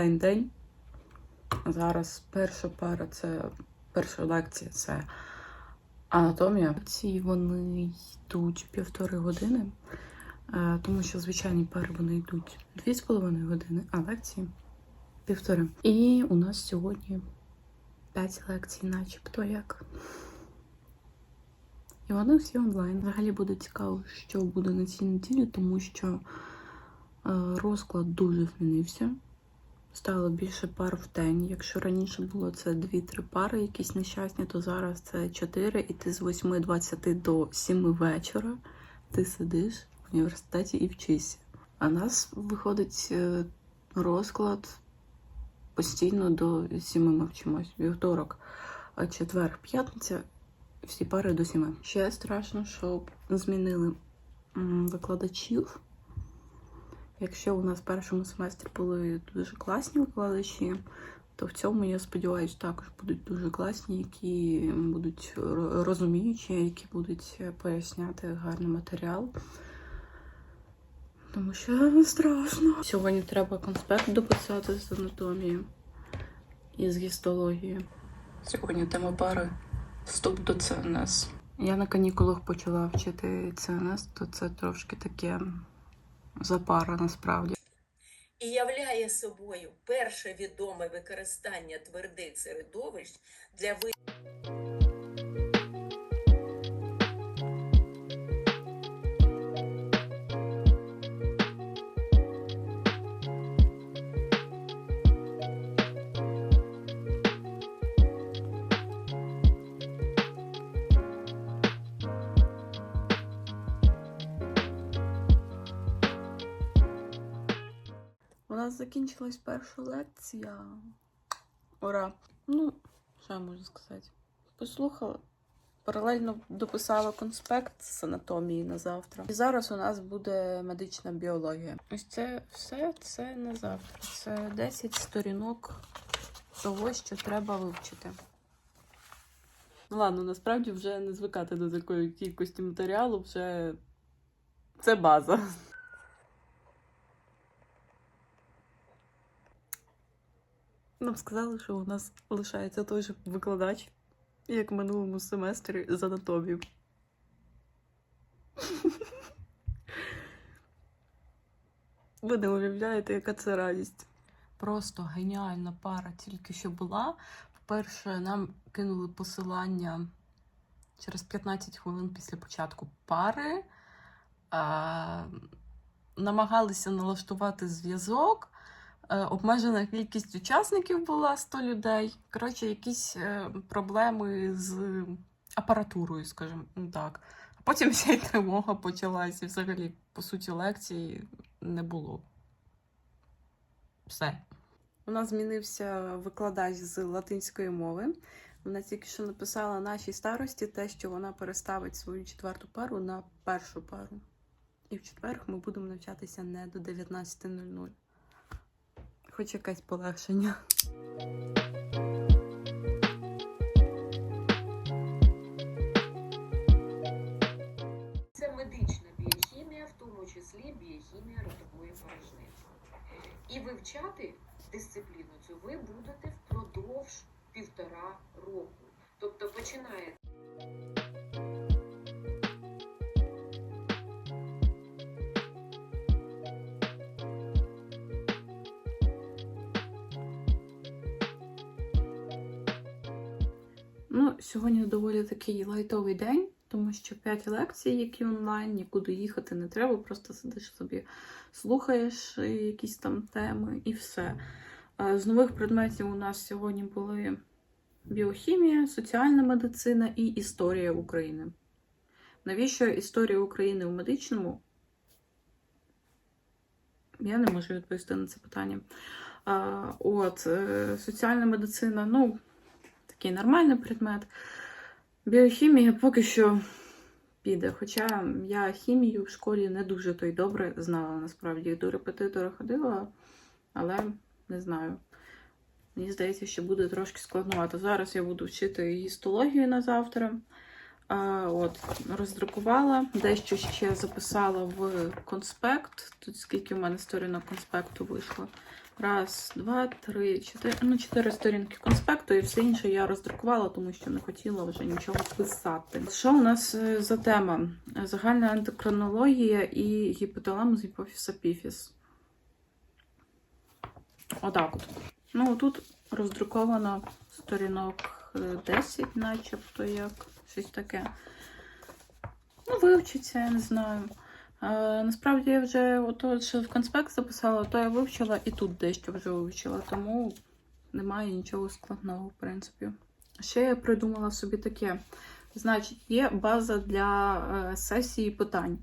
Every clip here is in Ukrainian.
онлайн-день. Зараз перша пара це перша лекція це анатомія. Ці вони йдуть півтори години, е, тому що звичайні пари вони йдуть дві з половиною години, а лекції півтори. І у нас сьогодні п'ять лекцій, начебто як. І вони всі онлайн. Взагалі буде цікаво, що буде на цій неділі, тому що е, розклад дуже змінився. Стало більше пар в день. Якщо раніше було це 2-3 пари, якісь нещасні, то зараз це 4, і ти з 8.20 до 7 вечора ти сидиш в університеті і вчишся. А нас виходить е, розклад постійно до 7 ми вчимось. Вівторок, а четвер, п'ятниця, всі пари до 7. Ще страшно, щоб змінили викладачів. Якщо у нас в першому семестрі були дуже класні викладачі, то в цьому, я сподіваюся, також будуть дуже класні, які будуть розуміючі, які будуть поясняти гарний матеріал. Тому що страшно. Сьогодні треба конспект дописати з анатомії і з гістології. Сьогодні тема пари Вступ до ЦНС. Я на канікулах почала вчити ЦНС, то це трошки таке запара насправді. і являє собою перше відоме використання твердих середовищ для ви... закінчилась перша лекція. Ура! Ну, що я можу сказати? Послухала. Паралельно дописала конспект з анатомії на завтра. І зараз у нас буде медична біологія. Ось це все це на завтра. Це 10 сторінок того, що треба вивчити. Ну ладно, насправді вже не звикати до такої кількості матеріалу, вже це база. Нам сказали, що у нас лишається той же викладач, як в минулому семестрі з анатомії. Ви не уявляєте, яка це радість. Просто геніальна пара тільки що була. По-перше, нам кинули посилання через 15 хвилин після початку пари. А, намагалися налаштувати зв'язок. Е, Обмежена кількість учасників була 100 людей. Коротше, якісь е, проблеми з апаратурою, скажімо так. А потім ще й тривога почалась, і взагалі, по суті, лекції не було. Все. У нас змінився викладач з латинської мови. Вона тільки що написала нашій старості те, що вона переставить свою четверту пару на першу пару. І в четвер ми будемо навчатися не до 19.00 хоч якесь полегшення. Це медична біохімія, в тому числі біохімія ротової порожнини. І вивчати дисципліну цю ви будете впродовж півтора року. Тобто починаєте Ну, сьогодні доволі такий лайтовий день, тому що 5 лекцій, які онлайн, нікуди їхати не треба, просто сидиш собі, слухаєш е, якісь там теми і все. Е, З нових предметів у нас сьогодні були біохімія, соціальна медицина і історія України. Навіщо історія України в медичному? Я не можу відповісти на це питання. От, е, соціальна медицина, ну, такий нормальний предмет. Біохімія поки що піде. Хоча я хімію в школі не дуже то й добре знала, насправді. До репетитора ходила, але не знаю. Мені здається, що буде трошки складновато. Зараз я буду вчити гістологію на завтра. От, роздрукувала, дещо ще записала в конспект. Тут скільки в мене сторінок конспекту вийшло. Раз, два, три, чотири. Ну, чотири сторінки конспекту, і все інше я роздрукувала, тому що не хотіла вже нічого писати. Що у нас е, за тема? Загальна ендокринологія і гіпоталамус гіпофіза піфіс. Отак от. Ну, тут роздруковано сторінок е, 10, начебто, як щось таке. Ну, вивчиться, я не знаю. Е, насправді я вже ото, що в конспект записала, то я вивчила і тут дещо вже вивчила, тому немає нічого складного, в принципі. Ще я придумала собі таке. Значить, є база для е, сесії питань.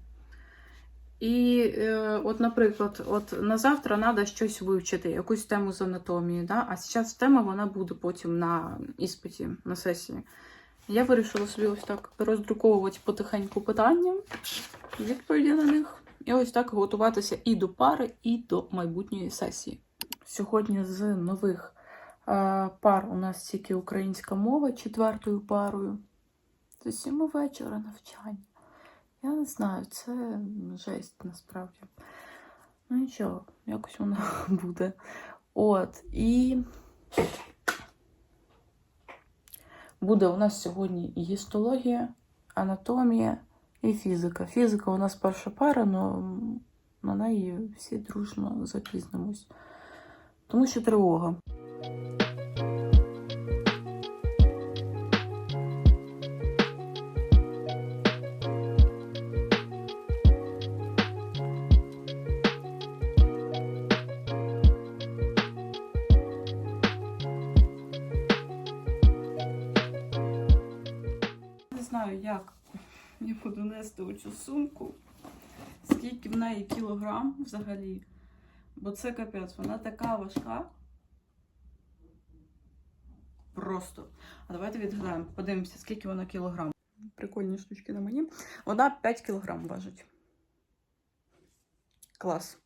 І, е, от, наприклад, от на завтра треба щось вивчити, якусь тему з анатомії, да? а зараз тема вона буде потім на іспиті, на сесії. Я вирішила собі ось так роздруковувати потихеньку питання, відповіді на них, і ось так готуватися і до пари, і до майбутньої сесії. Сьогодні з нових е, пар у нас тільки українська мова четвертою парою. З сіми вечора навчання. Я не знаю, це жесть насправді. Ну нічого, якось воно буде. От, і буде у нас сьогодні і гістологія, анатомія і фізика. Фізика у нас перша пара, але на неї всі дружно запізнимось. Тому що тривога. Оцю сумку, скільки в неї кілограм взагалі. Бо це капець, вона така важка. Просто. А давайте відгадаємо, подивимося, скільки вона кілограм. Прикольні штучки на мені. Вона 5 кілограм важить. Клас.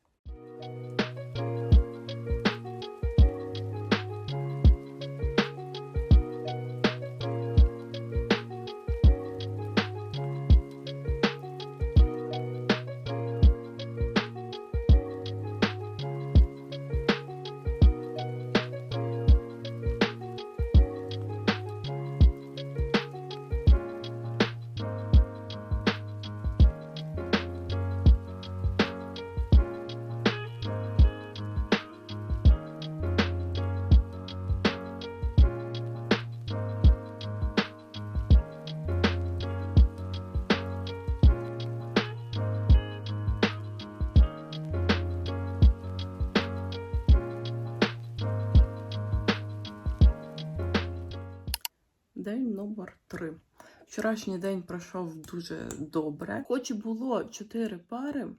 Вчорашній день пройшов дуже добре. Хоч і було 4 пари,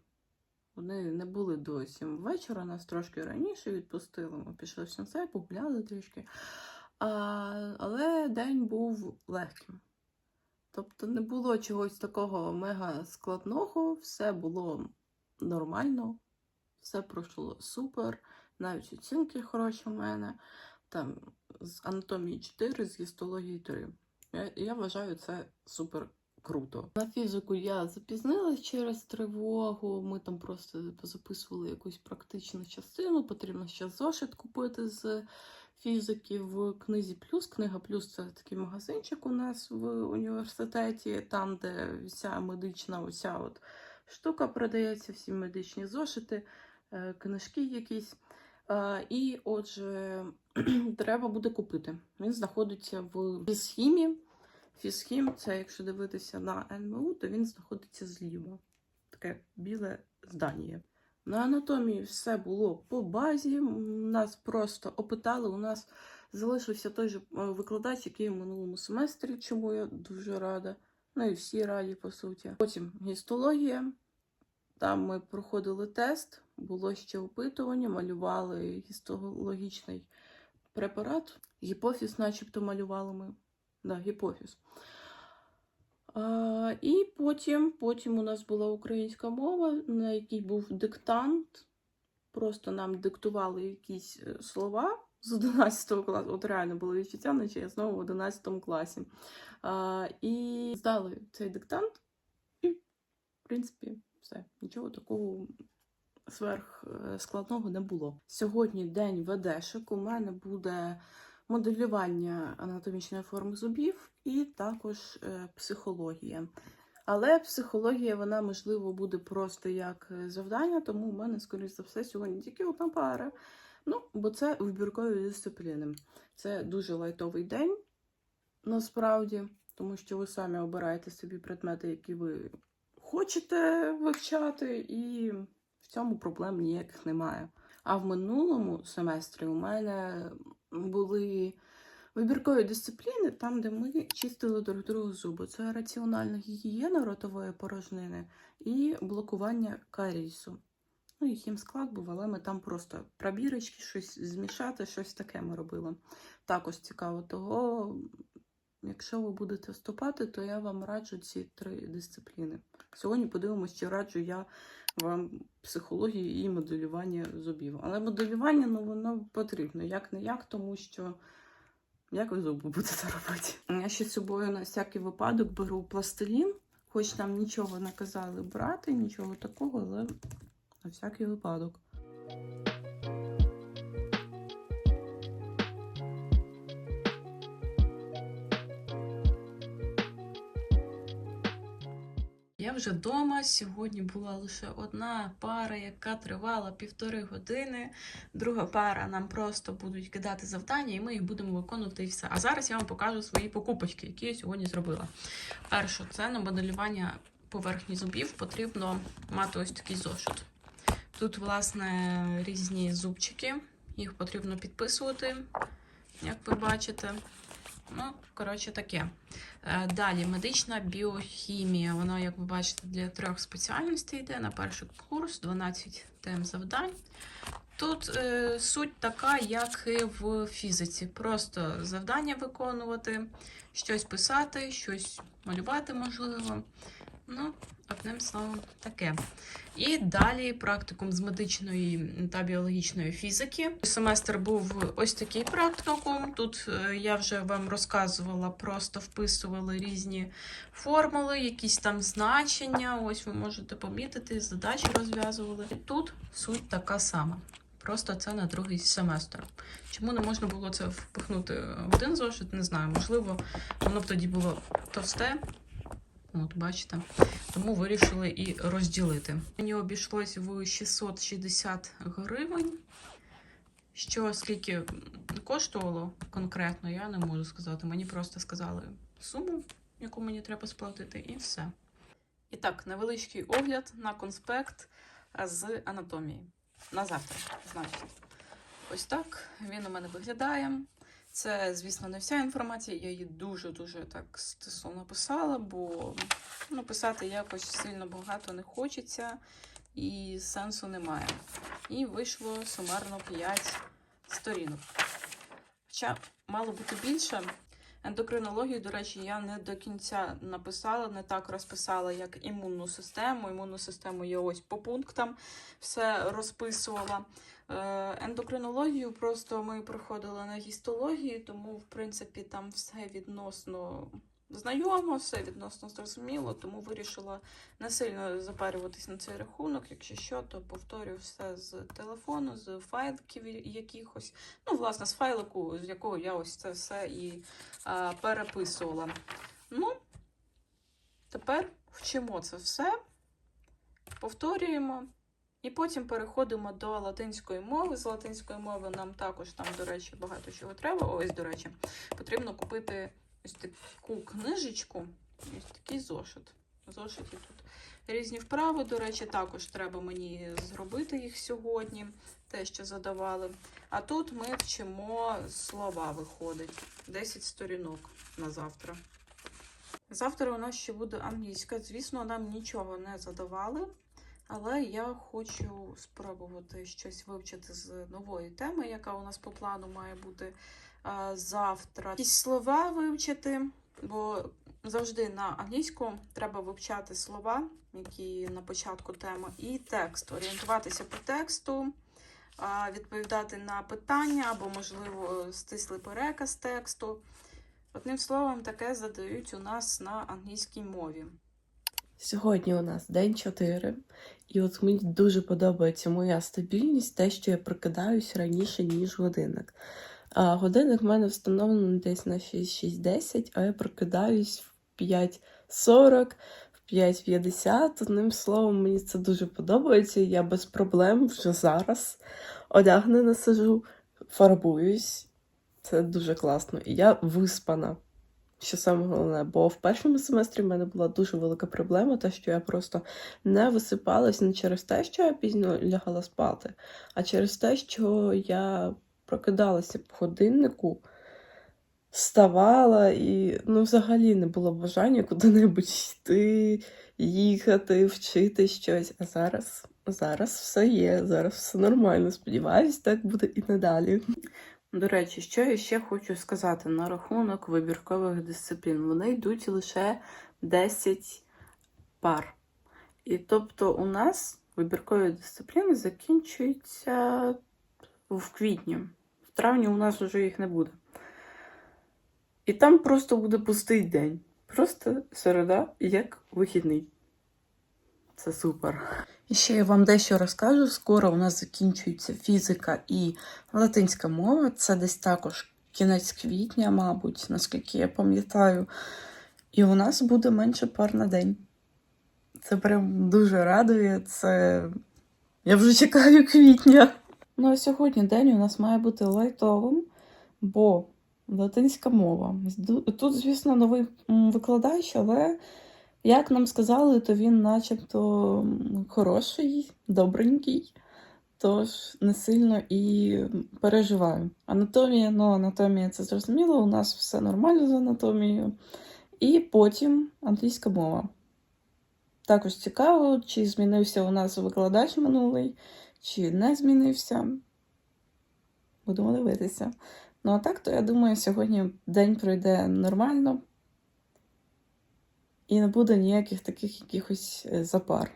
вони не були до 7 вечора, нас трошки раніше відпустили. Ми пішли в сенсей, погуляли трішки. А, але день був легким. Тобто не було чогось такого мега складного, все було нормально, все пройшло супер, навіть оцінки хороші в мене. Там з анатомії 4, з гістології 3. Я, я вважаю це супер круто. На фізику я запізнилась через тривогу. Ми там просто записували якусь практичну частину. Потрібно ще зошит купити з фізики в книзі Плюс. Книга Плюс це такий магазинчик у нас в університеті, там, де вся медична оця от штука продається, всі медичні зошити, е, книжки якісь. Е, І отже, треба буде купити. Він знаходиться в фізхімі. Фізхім, це якщо дивитися на НМУ, то він знаходиться зліва. Таке біле здання. На анатомії все було по базі. Нас просто опитали. У нас залишився той же е, викладач, який в минулому семестрі, чому я дуже рада. Ну і всі раді, по суті. Потім гістологія. Там ми проходили тест, було ще опитування, малювали гістологічний препарат. Гіпофіз, начебто, малювали ми. Да, гіпофіз. А, і потім, потім у нас була українська мова, на якій був диктант. Просто нам диктували якісь е, слова, з 11 класу. От реально було відчуття, наче я знову в 11 класі. А, і здали цей диктант, і, в принципі, все. Нічого такого сверх е, не було. Сьогодні день ВДшик. У мене буде моделювання анатомічної форми зубів і також е, психологія. Але психологія, вона, можливо, буде просто як е, завдання, тому у мене, скоріш за все, сьогодні тільки одна пара. Ну, бо це вибіркові дисципліни. Це дуже лайтовий день, насправді, тому що ви самі обираєте собі предмети, які ви хочете вивчати, і в цьому проблем ніяких немає. А в минулому семестрі у мене були вибіркові дисципліни, там, де ми чистили друг другу зуби. Це раціональна гігієна ротової порожнини і блокування карісу. Ну і хімсклад був, але ми там просто пробірочки, щось змішати, щось таке ми робили. Також цікаво того, якщо ви будете вступати, то я вам раджу ці три дисципліни. Сьогодні подивимося, чи раджу я вам психологію і моделювання зубів. Але моделювання ну, воно потрібно, як не як, тому що як ви зуби будете робити? Я ще з собою на всякий випадок беру пластилін, хоч нам нічого не казали брати, нічого такого, але на всякий випадок. Я вже вдома. Сьогодні була лише одна пара, яка тривала півтори години. Друга пара нам просто будуть кидати завдання, і ми їх будемо виконувати і все. А зараз я вам покажу свої покупочки, які я сьогодні зробила. Перше, це на моделювання поверхні зубів потрібно мати ось такий зошит. Тут, власне, різні зубчики, їх потрібно підписувати, як ви бачите. Ну, коротше, таке. Е, Далі медична біохімія. Вона, як ви бачите, для трьох спеціальностей йде на перший курс, 12 тем завдань. Тут е, суть така, як і в фізиці. Просто завдання виконувати, щось писати, щось малювати можливо. Ну, одним словом, таке. І далі практикум з медичної та біологічної фізики. Семестр був ось такий практикум. Тут е, я вже вам розказувала, просто вписували різні формули, якісь там значення. Ось ви можете помітити, задачі розв'язували. І тут суть така сама. Просто це на другий семестр. Чому не можна було це впихнути в один зошит, не знаю. Можливо, воно б тоді було товсте. От, бачите. Тому вирішили і розділити. Мені обійшлось в 660 гривень. Що скільки коштувало конкретно, я не можу сказати. Мені просто сказали суму, яку мені треба сплатити, і все. І так, невеличкий огляд на конспект з анатомії. На завтра, значить. Ось так він у мене виглядає. Це, звісно, не вся інформація. Я її дуже-дуже так стисло написала, бо ну, писати якось сильно багато не хочеться і сенсу немає. І вийшло сумарно 5 сторінок. Хоча мало бути більше. Ендокринологію, до речі, я не до кінця написала, не так розписала, як імунну систему. Імунну систему я ось по пунктам все розписувала. Е, Ендокринологію просто ми проходили на гістології, тому, в принципі, там все відносно знайомо, все відносно зрозуміло, тому вирішила не сильно запарюватись на цей рахунок. Якщо що, то повторю все з телефону, з файликів якихось. Ну, власне, з файлику, з якого я ось це все і а, переписувала. Ну, тепер вчимо це все, повторюємо. І потім переходимо до латинської мови. З латинської мови нам також там, до речі, багато чого треба. Ось, до речі, потрібно купити ось таку книжечку, ось такий зошит. Зошиті тут різні вправи, до речі, також треба мені зробити їх сьогодні, те, що задавали. А тут ми вчимо слова, виходить. 10 сторінок на завтра. Завтра у нас ще буде англійська. Звісно, нам нічого не задавали. Але я хочу спробувати щось вивчити з нової теми, яка у нас по плану має бути завтра. Якісь слова вивчити, бо завжди на англійську треба вивчати слова, які на початку теми, і текст, орієнтуватися по тексту, відповідати на питання або, можливо, стислий переказ тексту. Одним словом, таке задають у нас на англійській мові. Сьогодні у нас день 4, і от мені дуже подобається моя стабільність, те, що я прокидаюсь раніше, ніж годинник. А годинник в мене встановлений десь на 6-6-10, а я прокидаюсь в 5.40, в 5.50. Одним словом, мені це дуже подобається. Я без проблем вже зараз одягнена сижу, фарбуюсь. Це дуже класно. І я виспана. Що саме головне, бо в першому семестрі в мене була дуже велика проблема, те, що я просто не висипалась не через те, що я пізно лягала спати, а через те, що я прокидалася по годиннику, вставала і ну, взагалі не було бажання куди-небудь йти, їхати, вчити щось. А зараз, зараз все є, зараз все нормально. Сподіваюсь, так буде і надалі. До речі, що я ще хочу сказати на рахунок вибіркових дисциплін. Вони йдуть лише 10 пар. І тобто у нас вибіркові дисципліни закінчуються в квітні. В травні у нас вже їх не буде. І там просто буде пустий день. Просто середа як вихідний. Це супер. Ще я вам дещо розкажу. Скоро у нас закінчується фізика і латинська мова. Це десь також кінець квітня, мабуть, наскільки я пам'ятаю. І у нас буде менше пар на день. Це прям дуже радує. Це. Я вже чекаю квітня. Ну а сьогодні день у нас має бути лайтовим, бо латинська мова. Тут, звісно, новий викладач, але як нам сказали, то він начебто хороший, добренький, тож не сильно і переживаю. Анатомія, ну, анатомія це зрозуміло, у нас все нормально з анатомією. І потім англійська мова. Також цікаво, чи змінився у нас викладач минулий, чи не змінився. Будемо дивитися. Ну, а так, то я думаю, сьогодні день пройде нормально і не буде ніяких таких якихось е, запар.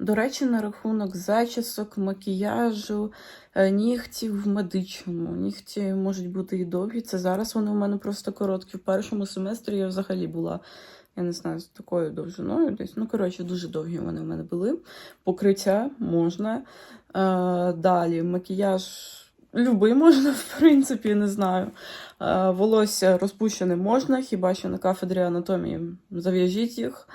До речі, на рахунок зачісок, макіяжу, е, нігтів в медичному. Нігті можуть бути і довгі. Це зараз вони у мене просто короткі. В першому семестрі я взагалі була, я не знаю, з такою довжиною десь. Ну, коротше, дуже довгі вони в мене були. Покриття можна. Е, далі макіяж. Любий можна, в принципі, не знаю. Е, Волосся розпущене можна, хіба що на кафедрі анатомії зав'яжіть їх.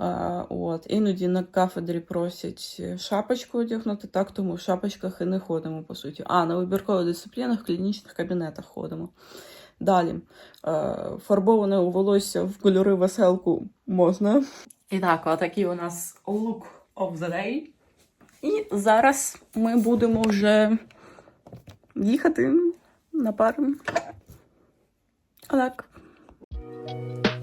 Е, От. Іноді на кафедрі просять шапочку одягнути, так, тому в шапочках і не ходимо, по суті. А, на вибіркових дисциплінах в клінічних кабінетах ходимо. Далі. Е, Фарбоване у волосся в кольори веселку можна. І так, отакий у нас look of the day. І зараз ми будемо вже їхати на пару. Отак. І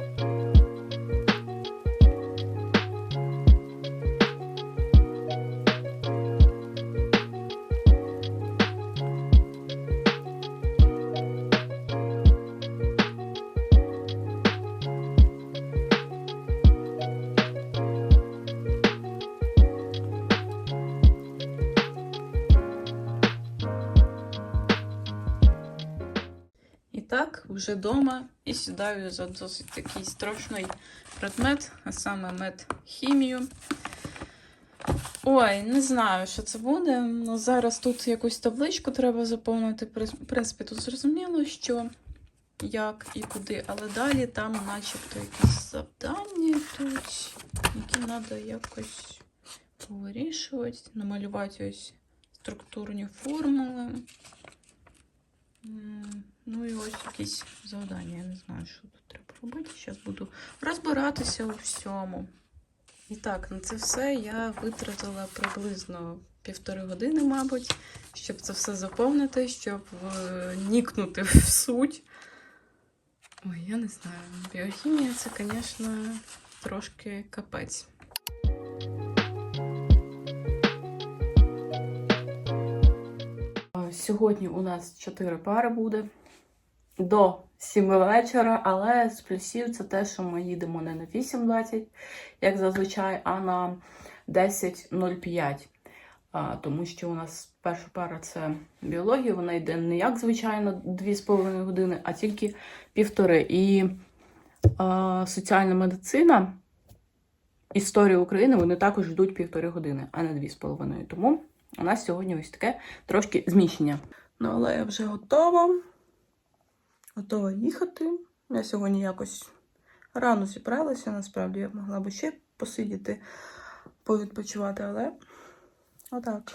вже вдома і сідаю за досить такий страшний предмет, а саме медхімію. Ой, не знаю, що це буде. Ну, зараз тут якусь табличку треба заповнити. В принципі, тут зрозуміло, що як і куди, але далі там начебто якісь завдання тут, які треба якось повирішувати, намалювати ось структурні формули. Ну і ось якісь завдання. Я не знаю, що тут треба робити. Зараз буду розбиратися у всьому. І так, на це все я витратила приблизно півтори години, мабуть, щоб це все заповнити, щоб е, нікнути в суть. Ой, я не знаю. Біохімія це, звісно, трошки капець. Сьогодні у нас 4 пари буде до 7 вечора, але з плюсів це те, що ми їдемо не на 8.20, як зазвичай, а на 10.05. Тому що у нас перша пара це біологія, вона йде не як звичайно 2,5 години, а тільки півтори. І а, соціальна медицина, історія України вони також йдуть півтори години, а не дві з половиною. Тому у нас сьогодні ось таке трошки зміщення. Ну, але я вже готова. Готова їхати. Я сьогодні якось рано зібралася, насправді я могла би ще посидіти, повідпочивати, але отак.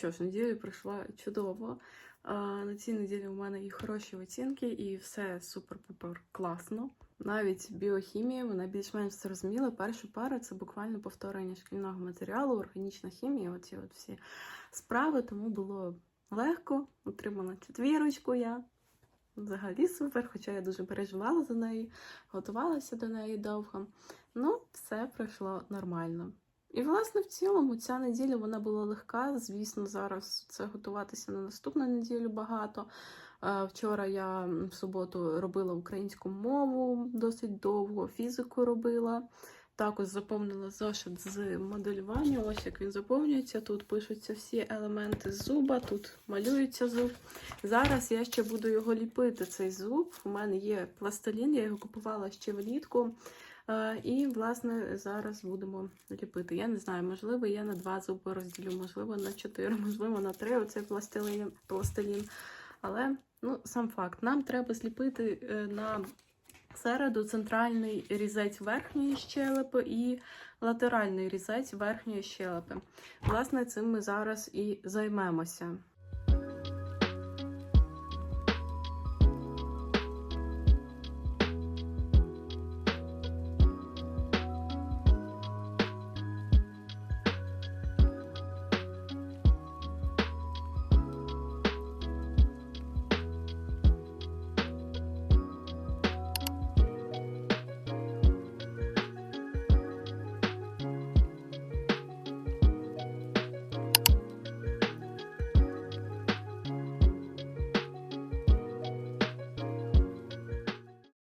Що ж, неділя пройшла чудово. На цій неділі у мене і хороші оцінки, і все супер-пупер класно. Навіть біохімія, вона більш-менш зрозуміла. Перша пара це буквально повторення шкільного матеріалу, органічна хімія, оці от всі справи, тому було легко. Отримала четвірочку я. Взагалі супер, хоча я дуже переживала за неї, готувалася до неї довго. Ну, все пройшло нормально. І, власне, в цілому ця неділя вона була легка. Звісно, зараз це готуватися на наступну неділю багато. Е, Вчора я в суботу робила українську мову досить довго, фізику робила. Також заповнила зошит з моделювання. Ось як він заповнюється. Тут пишуться всі елементи зуба, тут малюється зуб. Зараз я ще буду його ліпити, цей зуб. У мене є пластилін, я його купувала ще влітку. І, власне, зараз будемо ліпити. Я не знаю, можливо, я на два зуби розділю, можливо, на чотири, можливо, на три. Оцей пластилін. пластилін. Але ну, сам факт, нам треба зліпити е, на середу центральний різець верхньої щелепи і латеральний різець верхньої щелепи. Власне, цим ми зараз і займемося.